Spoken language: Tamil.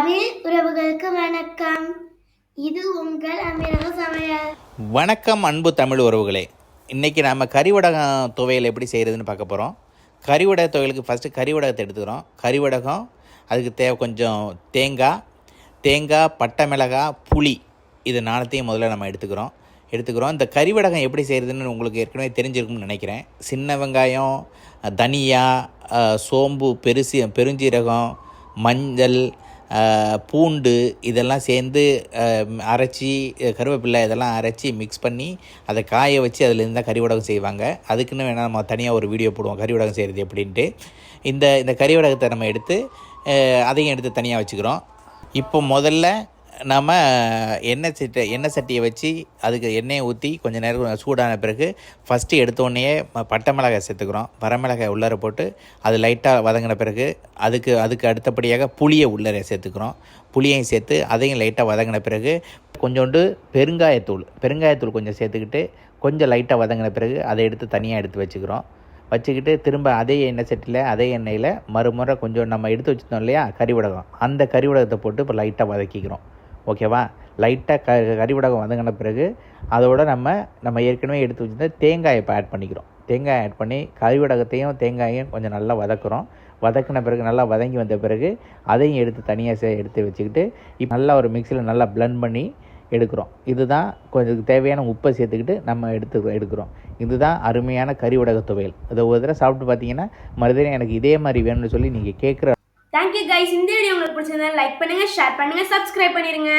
தமிழ் உறவுகளுக்கு வணக்கம். இது உங்கள் அமிரக சமையல். வணக்கம் அன்பு தமிழ் உறவுகளே. இன்றைக்கி நம்ம கறிவடகம் துவையல் எப்படி செய்கிறதுன்னு பார்க்க போகிறோம் கறிவடக துவையலுக்கு ஃபஸ்ட்டு கறிவடகத்தை எடுத்துக்கிறோம். கறிவடகம் அதுக்கு தேவை கொஞ்சம் தேங்காய் தேங்காய் பட்டை மிளகாய் புளி. இது நாளத்தையும் முதல்ல நம்ம எடுத்துக்கிறோம். எடுத்துக்கிறோம். இந்த கறிவடகம் எப்படி செய்கிறதுன்னு உங்களுக்கு ஏற்கனவே தெரிஞ்சிருக்கும்னு நினைக்கிறேன். சின்ன வெங்காயம் தனியா சோம்பு பெருசி பெருஞ்சீரகம் மஞ்சள் பூண்டு இதெல்லாம் சேர்ந்து அரைச்சி கருவேப்பிலை இதெல்லாம் அரைச்சி மிக்ஸ் பண்ணி அதை காய வச்சு அதுலேருந்து தான் கறி வடகம் செய்வாங்க. அதுக்குன்னு வேணால் நம்ம தனியாக ஒரு வீடியோ போடுவோம் கறி வடகம் செய்கிறது எப்படின்ட்டு. இந்த இந்த கறி வடகத்தை நம்ம எடுத்து அதையும் எடுத்து தனியாக வச்சுக்கிறோம். இப்போ முதல்ல நம்ம எண்ணெய் சட்டை எண்ணெய் சட்டியை வச்சு அதுக்கு எண்ணெயை ஊற்றி கொஞ்சம் நேரம் சூடான பிறகு ஃபஸ்ட்டு எடுத்தோடனே பட்டை மிளகாய் சேர்த்துக்கிறோம். வரமிளகாய் உள்ளார போட்டு அது லைட்டாக வதங்கின பிறகு அதுக்கு அதுக்கு அடுத்தபடியாக புளியை உள்ளர சேர்த்துக்கிறோம். புளியையும் சேர்த்து அதையும் லைட்டாக வதங்கின பிறகு கொஞ்சோண்டு பெருங்காயத்தூள் பெருங்காயத்தூள் கொஞ்சம் சேர்த்துக்கிட்டு கொஞ்சம் லைட்டாக வதங்கின பிறகு அதை எடுத்து தனியாக எடுத்து வச்சுக்கிறோம். வச்சுக்கிட்டு திரும்ப அதே எண்ணெய் சட்டியில் அதே எண்ணெயில் மறுமுறை கொஞ்சம் நம்ம எடுத்து வச்சுருந்தோம் இல்லையா கறிவடகம் அந்த கறிவடகத்தை போட்டு இப்போ லைட்டாக வதக்கிக்கிறோம். ஓகேவா? லைட்டாக க கறிவடகம் வதங்கின பிறகு அதோட நம்ம நம்ம ஏற்கனவே எடுத்து வச்சுருந்த தேங்காயை இப்போ ஆட் பண்ணிக்கிறோம். தேங்காய் ஆட் பண்ணி கறிவடகத்தையும் தேங்காயையும் கொஞ்சம் நல்லா வதக்குறோம். வதக்கின பிறகு நல்லா வதங்கி வந்த பிறகு அதையும் எடுத்து தனியாக சே எடுத்து வச்சுக்கிட்டு இப்போ நல்லா ஒரு மிக்சியில் நல்லா பிளெண்ட் பண்ணி எடுக்கிறோம். இதுதான் கொஞ்சம் தேவையான உப்பை சேர்த்துக்கிட்டு நம்ம எடுத்து எடுக்கிறோம். இதுதான் அருமையான கறி உடக துவையல். இதை ஒரு தடவை சாப்பிட்டு பார்த்தீங்கன்னா மறுபடியும் எனக்கு இதே மாதிரி வேணும்னு சொல்லி நீங்கள் கேட்குற தேங்க்யூ கைஸ் இந்த வீடியோ உங்களுக்கு பிடிச்சிருந்தா லைக் பண்ணுங்கள் ஷேர் பண்ணுங்கள் சப்ஸ்கிரைப் பண்ணிடுங்க